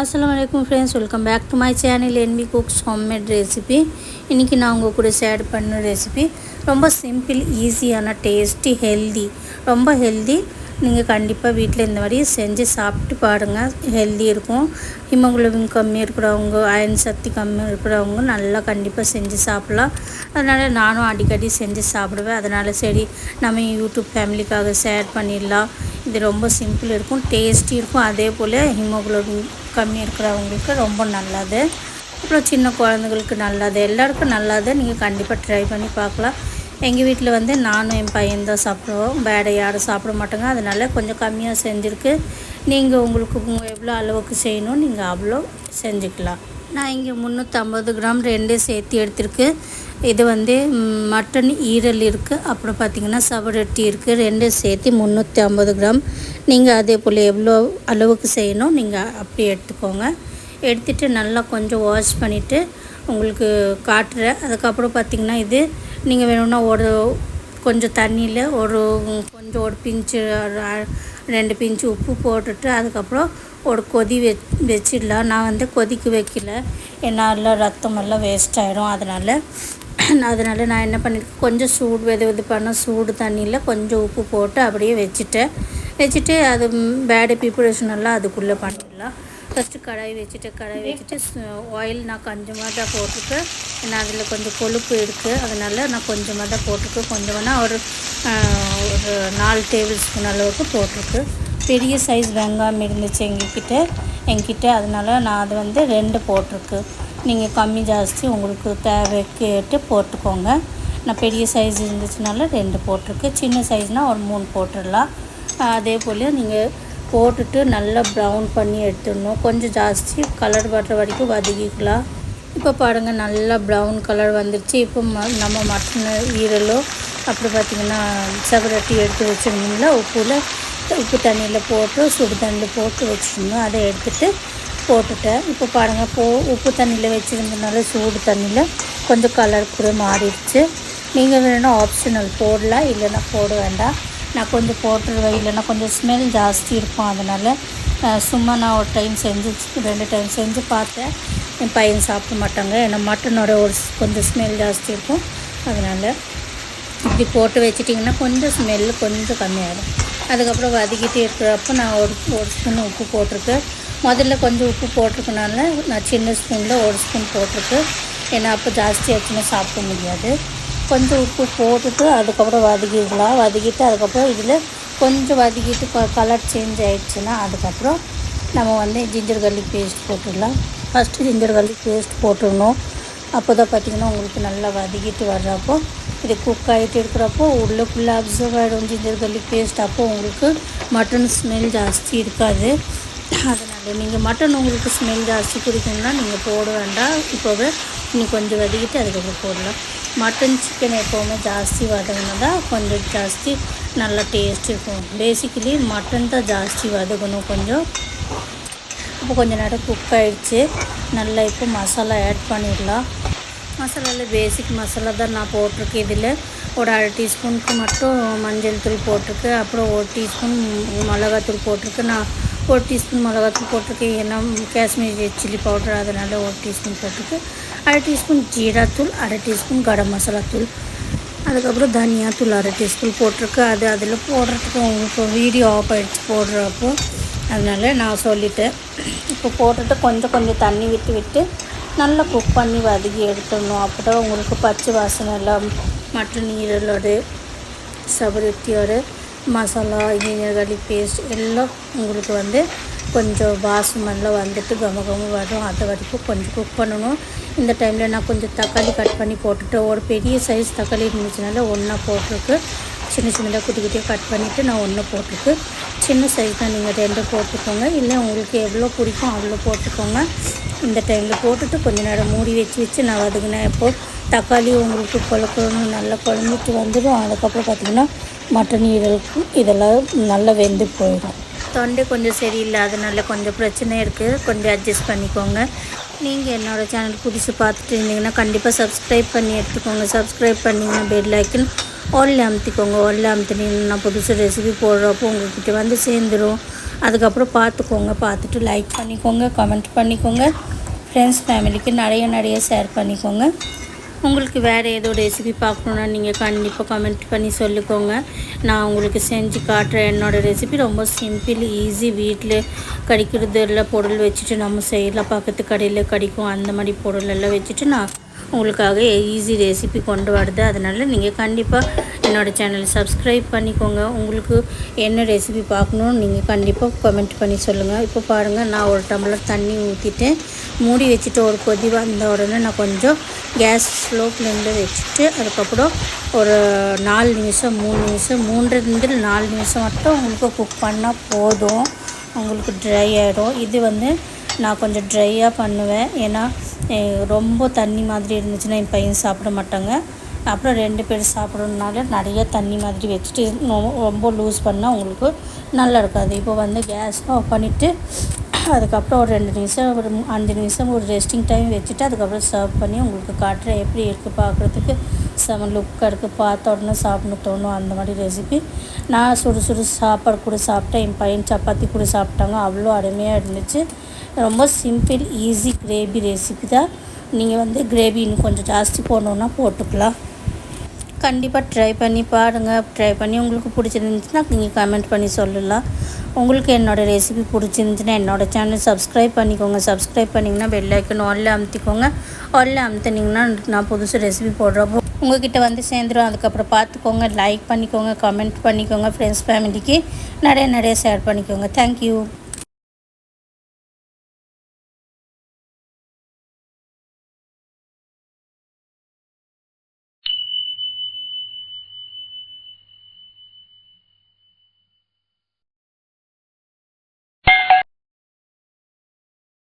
அஸ்லாம் அலைக்கும் friends welcome back to my channel NP cooks homemade recipe இன்றைக்கி நான் உங்கள் கூட ஷேர் பண்ண ரெசிபி ரொம்ப சிம்பிள் ஈஸியான டேஸ்டி ஹெல்தி ரொம்ப ஹெல்தி நீங்கள் கண்டிப்பாக வீட்டில் இந்த மாதிரி செஞ்சு சாப்பிட்டு பாருங்கள் ஹெல்தி இருக்கும். ஹிமோகுளோபின் கம்மியாக இருக்கிறவங்க அயன் சக்தி கம்மியாக இருக்கிறவங்க நல்லா கண்டிப்பாக செஞ்சு சாப்பிட்லாம். அதனால் நானும் அடிக்கடி செஞ்சு சாப்பிடுவேன். அதனால் சரி நம்ம யூடியூப் ஃபேமிலிக்காக ஷேர் பண்ணிடலாம். இது ரொம்ப சிம்பிள் இருக்கும் டேஸ்டி இருக்கும். அதே போல் ஹிமோகுளோபின் கம்மி இருக்கிறவங்களுக்கு ரொம்ப நல்லது. அப்புறம் சின்ன குழந்தைங்களுக்கு நல்லது. எல்லாருக்கும் நல்லது. நீங்கள் கண்டிப்பாக ட்ரை பண்ணி பார்க்கலாம். எங்கள் வீட்டில் வந்து நானும் என் பையன் தான் சாப்பிடுவோம். வேடை யாரும் சாப்பிட மாட்டோங்க. அதனால் கொஞ்சம் கம்மியாக செஞ்சுருக்கு. நீங்கள் உங்களுக்கு எவ்வளோ அளவுக்கு செய்யணும் நீங்கள் அவ்வளோ செஞ்சுக்கலாம். நான் இங்கே முந்நூற்றம்பது கிராம் ரெண்டே சேர்த்து எடுத்திருக்கு. இது வந்து மட்டன் ஈரல் இருக்குது அப்புறம் பார்த்திங்கன்னா சவரொட்டி இருக்குது ரெண்டு சேர்த்து முந்நூற்றி ஐம்பது கிராம். நீங்கள் அதே போல் எவ்வளோ அளவுக்கு செய்யணும் நீங்கள் அப்படி எடுத்துக்கோங்க. எடுத்துகிட்டு நல்லா கொஞ்சம் வாஷ் பண்ணிவிட்டு உங்களுக்கு காட்டுறேன். அதுக்கப்புறம் பார்த்திங்கன்னா இது நீங்கள் வேணும்னா ஒரு கொஞ்சம் தண்ணியில் ஒரு கொஞ்சம் ஒரு பிஞ்சு ரெண்டு பிஞ்சு உப்பு போட்டுட்டு அதுக்கப்புறம் ஒரு கொதி வெ வச்சிடலாம். நான் வந்து கொதிக்க வைக்கல. ஏன்னா எல்லாம் வேஸ்ட் ஆகிடும் அதனால் அதனால் நான் என்ன பண்ணியிருக்கேன் கொஞ்சம் சூடு வெது வெது பண்ண சூடு தண்ணியில் கொஞ்சம் உப்பு போட்டு அப்படியே வச்சுட்டேன். வச்சுட்டு அது பேடு ப்ரிப்பரேஷன் எல்லாம் அதுக்குள்ளே பண்ணிடலாம். ஃபஸ்ட்டு கடாய் வச்சுட்டு கடாய் வச்சுட்டு ஆயில் நான் கொஞ்சமாக தான் போட்டிருக்கேன் ஏன்னா அதில் கொஞ்சம் கொழுப்பு இருக்குது அதனால் நான் கொஞ்சமாக தான் போட்டிருக்கேன் கொஞ்சமாக ஒரு ஒரு நாலு டேபிள் ஸ்பூன் அளவுக்கு போட்டிருக்கு பெரிய சைஸ் வெங்காயம் இருந்துச்சு எங்ககிட்ட. என்கிட்ட அதனால் நான் அது வந்து ரெண்டு போட்டிருக்கு. நீங்கள் கம்மி ஜாஸ்தி உங்களுக்கு தேவை கேட்டு போட்டுக்கோங்க. நான் பெரிய சைஸ் இருந்துச்சுனால ரெண்டு போட்டிருக்கு. சின்ன சைஸ்னால் ஒரு மூணு போட்டுடலாம். அதே போல் நீங்கள் போட்டுட்டு நல்லா ப்ரௌன் பண்ணி எடுத்துடணும். கொஞ்சம் ஜாஸ்தி கலர் வர்ற வரைக்கும் வதக்கிக்கலாம். இப்போ பாருங்கள் நல்லா ப்ரௌன் கலர் வந்துடுச்சு இப்போ ம நம்ம மட்டன் ஈரலோ அப்புறம் பார்த்திங்கன்னா செவரட்டி எடுத்து வச்சுருந்தீங்களா உப்புல உப்பு தண்ணியில் போட்டு சுடு தண்ணியில் போட்டு வச்சுருந்தோம். அதை எடுத்துட்டு போட்டுட்டேன். இப்போ பாருங்கள் போ உப்பு தண்ணியில் வச்சுருந்ததுனால சூடு தண்ணியில் கொஞ்சம் கலர் கூட மாறிடுச்சு. நீங்கள் வேணும்னா ஆப்ஷனல் போடலாம் இல்லைன்னா போட வேண்டாம். நான் கொஞ்சம் போட்டுருவேன் இல்லைன்னா கொஞ்சம் ஸ்மெல் ஜாஸ்தி இருக்கும். அதனால் சும்மா நான் ஒரு டைம் செஞ்சு ரெண்டு டைம் செஞ்சு பார்த்தேன். என் பையன் சாப்பிட மாட்டாங்க. ஏன்னா மட்டனோட ஒரு கொஞ்சம் ஸ்மெல் ஜாஸ்தி இருக்கும். அதனால் இப்படி போட்டு வச்சிட்டிங்கன்னா கொஞ்சம் ஸ்மெல்லு கொஞ்சம் கம்மியாகிடும் அதுக்கப்புறம் வதக்கிட்டு இருக்கிறப்ப நான் ஒரு ஒரு ஸ்பூன் உப்பு போட்டிருக்கேன். முதல்ல கொஞ்சம் உப்பு போட்டிருக்கனால நான் சின்ன ஸ்பூனில் ஒரு ஸ்பூன் போட்டிருக்கேன். ஏன்னா அப்போ ஜாஸ்தி ஆச்சுன்னா சாப்பிட முடியாது. கொஞ்சம் உப்பு போட்டுட்டு அதுக்கப்புறம் வதக்கிக்கலாம். வதக்கிட்டு அதுக்கப்புறம் இதில் கொஞ்சம் வதக்கிட்டு கலர் சேஞ்ச் ஆகிடுச்சுன்னா அதுக்கப்புறம் நம்ம வந்து ஜிஞ்சர் கல்லி பேஸ்ட் போட்டுடலாம். ஃபஸ்ட்டு ஜிஞ்சர் கல்லி பேஸ்ட் போட்டுடணும். அப்போ தான் பார்த்திங்கன்னா உங்களுக்கு நல்லா வதக்கிட்டு வர்றப்போ இது குக் ஆகிட்டு இருக்கிறப்போ உள்ளுக்குள்ளே அப்சர்வ் ஆகிடும் ஜிஞ்சர் கல்லி பேஸ்ட் அப்போ உங்களுக்கு மட்டன் ஸ்மெல் ஜாஸ்தி இருக்காது. அதனால் நீங்கள் மட்டன் உங்களுக்கு ஸ்மெல் ஜாஸ்தி பிடிக்கும்னா நீங்கள் போட வேண்டாம். இப்போவே நீ கொஞ்சம் வதக்கிட்டு அதுக்கப்புறம் போடலாம். மட்டன் சிக்கன் எப்போவுமே ஜாஸ்தி வதங்கினா தான் கொஞ்சம் ஜாஸ்தி நல்லா டேஸ்ட் இருக்கும். பேசிக்கலி மட்டன் தான் ஜாஸ்தி வதங்கணும் கொஞ்சம். இப்போ கொஞ்சம் நேரம் குக் ஆகிடுச்சு நல்லா இப்போ மசாலா ஆட் பண்ணிடலாம். மசாலாவில் பேசிக் மசாலா தான் நான் போட்டிருக்கேன் இதில். ஒரு அரை டீஸ்பூனுக்கு மட்டும் மஞ்சள் தூள் போட்டிருக்கு அப்புறம் ஒரு டீஸ்பூன் மிளகாத்தூள் போட்டிருக்கு நான் ஒரு டீஸ்பூன் மிளகாத்தூள் போட்டிருக்கேன். ஏன்னா காஷ்மீரி சில்லி பவுடர் அதனால் ஒரு டீஸ்பூன் போட்டிருக்கு அரை டீஸ்பூன் ஜீராத்தூள் அரை டீஸ்பூன் கரம் மசாலா தூள் அதுக்கப்புறம் தனியாத்தூள் அரை டீஸ்பூன் போட்டிருக்கு. அது அதில் போடுறதுக்கு உங்களுக்கு வீடியோ ஆஃப் ஆகிடுச்சு போடுறப்போ. அதனால் நான் சொல்லிட்டேன். இப்போ போட்டுட்டு கொஞ்சம் கொஞ்சம் தண்ணி விட்டு விட்டு நல்லா குக் பண்ணி வதக்கி எடுத்துடணும். அப்போ தான் உங்களுக்கு பச்சை வாசனை எல்லாம் மட்டன் ஈரலோட சபரத்தியோட மசாலா ஜிஞ்சர் பேஸ்ட் எல்லாம் உங்களுக்கு வந்து கொஞ்சம் வாசமெல்லாம் வந்துட்டு கம கம வரும். அது வரைக்கும் கொஞ்சம் குக் பண்ணணும். இந்த டைமில் நான் கொஞ்சம் தக்காளி கட் பண்ணி போட்டுட்டு ஒரு பெரிய சைஸ் தக்காளி இருந்துச்சுனால ஒன்றா போட்டிருக்கு. சின்ன சின்னதாக குட்டி குட்டியாக கட் பண்ணிவிட்டு நான் ஒன்று போட்டிருக்கு. சின்ன சைஸ் தான் நீங்கள் ரெண்டு போட்டுக்கோங்க. இல்லை உங்களுக்கு எவ்வளோ பிடிக்கும் அவ்வளோ போட்டுக்கோங்க. இந்த டைமில் போட்டுட்டு கொஞ்ச நேரம் மூடி வச்சு வச்சு நான் வதங்கினேன் இப்போது தக்காளி உங்களுக்கு குழக்கணும் நல்லா குழம்பிட்டு வந்துடும். அதுக்கப்புறம் பார்த்திங்கன்னா மட்டன் ஈரலுக்கு இதெல்லாம் நல்லா வெந்து போயிடும். தொண்டை கொஞ்சம் சரியில்லை அதனால கொஞ்சம் பிரச்சனை இருக்குது கொஞ்சம் அட்ஜஸ்ட் பண்ணிக்கோங்க. நீங்கள் என்னோடய சேனல் புதுசு பார்த்துட்டு இருந்தீங்கன்னா கண்டிப்பாக சப்ஸ்கிரைப் பண்ணி எடுத்துக்கோங்க. சப்ஸ்கிரைப் பண்ணிங்கன்னா பெல் ஐக்கன் ஆல்ல அமுத்திக்கோங்க. ஆல்ல அமுத்தினீங்கன்னா புதுசு ரெசிபி போடுறப்போ உங்கள்கிட்ட வந்து சேர்ந்துடும் அதுக்கப்புறம் பார்த்துக்கோங்க. பார்த்துட்டு லைக் பண்ணிக்கோங்க. கமெண்ட் பண்ணிக்கோங்க. ஃப்ரெண்ட்ஸ் ஃபேமிலிக்கு நிறைய நிறைய ஷேர் பண்ணிக்கோங்க. உங்களுக்கு வேறு ஏதோ ரெசிபி பார்க்கணுன்னா நீங்கள் கண்டிப்பாக கமெண்ட் பண்ணி சொல்லிக்கோங்க. நான் உங்களுக்கு செஞ்சு காட்டுறேன். என்னோடய ரெசிபி ரொம்ப சிம்பிள் ஈஸி வீட்டில் கிடைக்கிறது பொருள் வச்சுட்டு நம்ம செய்யலாம் பக்கத்து கடையில் கிடைக்கும். அந்த மாதிரி பொருளெல்லாம் வச்சுட்டு நான் உங்களுக்காக ஈஸி ரெசிபி கொண்டு வருது. அதனால் நீங்கள் கண்டிப்பாக என்னோடய சேனலை சப்ஸ்கிரைப் பண்ணிக்கோங்க. உங்களுக்கு என்ன ரெசிபி பார்க்கணுன்னு நீங்கள் கண்டிப்பாக கமெண்ட் பண்ணி சொல்லுங்கள் இப்போ பாருங்கள் நான் ஒரு டம்ளர் தண்ணி ஊற்றிட்டேன் மூடி வச்சுட்டு ஒரு கொதி வந்த உடனே நான் கொஞ்சம் கேஸ் ஸ்லோ ஃப்ளேமில் வச்சுட்டு அதுக்கப்புறம் ஒரு நாலு நிமிஷம் மூணு நிமிஷம் மூன்றுலேருந்து நாலு நிமிஷம் மட்டும் உங்களுக்கு குக் பண்ணால் போதும். உங்களுக்கு ட்ரை ஆகிடும் இது வந்து நான் கொஞ்சம் ட்ரையாக பண்ணுவேன். ஏன்னா ரொம்ப தண்ணி மாதிரி இருந்துச்சுன்னா என் பையன் சாப்பிட மாட்டாங்க. அப்புறம் ரெண்டு பேர் சாப்பிட்றதுனால நிறைய தண்ணி மாதிரி வச்சுட்டு ரொம்ப லூஸ் பண்ணால் உங்களுக்கு நல்லா இருக்காது இப்போ வந்து கேஸ் ஆஃப் பண்ணிவிட்டு அதுக்கப்புறம் ஒரு ரெண்டு நிமிஷம் ஒரு அஞ்சு நிமிஷம் ஒரு ரெஸ்டிங் டைம் வச்சுட்டு அதுக்கப்புறம் சர்வ் பண்ணி உங்களுக்கு காட்டுறேன். எப்படி இருக்குது பார்க்குறதுக்கு. செம லுக்காக இருக்குது பார்த்த உடனே சாப்பிடணும் தோணும். அந்த மாதிரி ரெசிபி நான் சுடு சுடு சாப்பாடு கூட சாப்பிட்டேன். என் பையன் சப்பாத்தி கூட சாப்பிட்டாங்க. அவ்வளோ அருமையாக இருந்துச்சு. ரொம்ப சிம்பிள் ஈஸி கிரேவி ரெசிபி தான். நீங்கள் வந்து கிரேவி இன்னும் கொஞ்சம் ஜாஸ்தி போடணுன்னா போட்டுக்கலாம். கண்டிப்பாக ட்ரை பண்ணி பாருங்கள் ட்ரை பண்ணி உங்களுக்கு பிடிச்சிருந்துச்சுன்னா நீங்கள் கமெண்ட் பண்ணி சொல்லலாம். உங்களுக்கு என்னோடய ரெசிபி பிடிச்சிருந்துச்சுன்னா என்னோடய சேனல் சப்ஸ்கிரைப் பண்ணிக்கோங்க. சப்ஸ்கிரைப் பண்ணிங்கன்னா பெல் ஐக்கன் ஆல்ல அமுத்திக்கோங்க. ஆல்ல அமுத்துனீங்கன்னா நான் புதுசு ரெசிபி போடுறப்போ உங்ககிட்ட வந்து சேர்ந்துடும் அதுக்கப்புறம் பார்த்துக்கோங்க. லைக் பண்ணிக்கோங்க. கமெண்ட் பண்ணிக்கோங்க. ஃப்ரெண்ட்ஸ் ஃபேமிலிக்கு நிறைய நிறைய ஷேர் பண்ணிக்கோங்க. தேங்க்யூ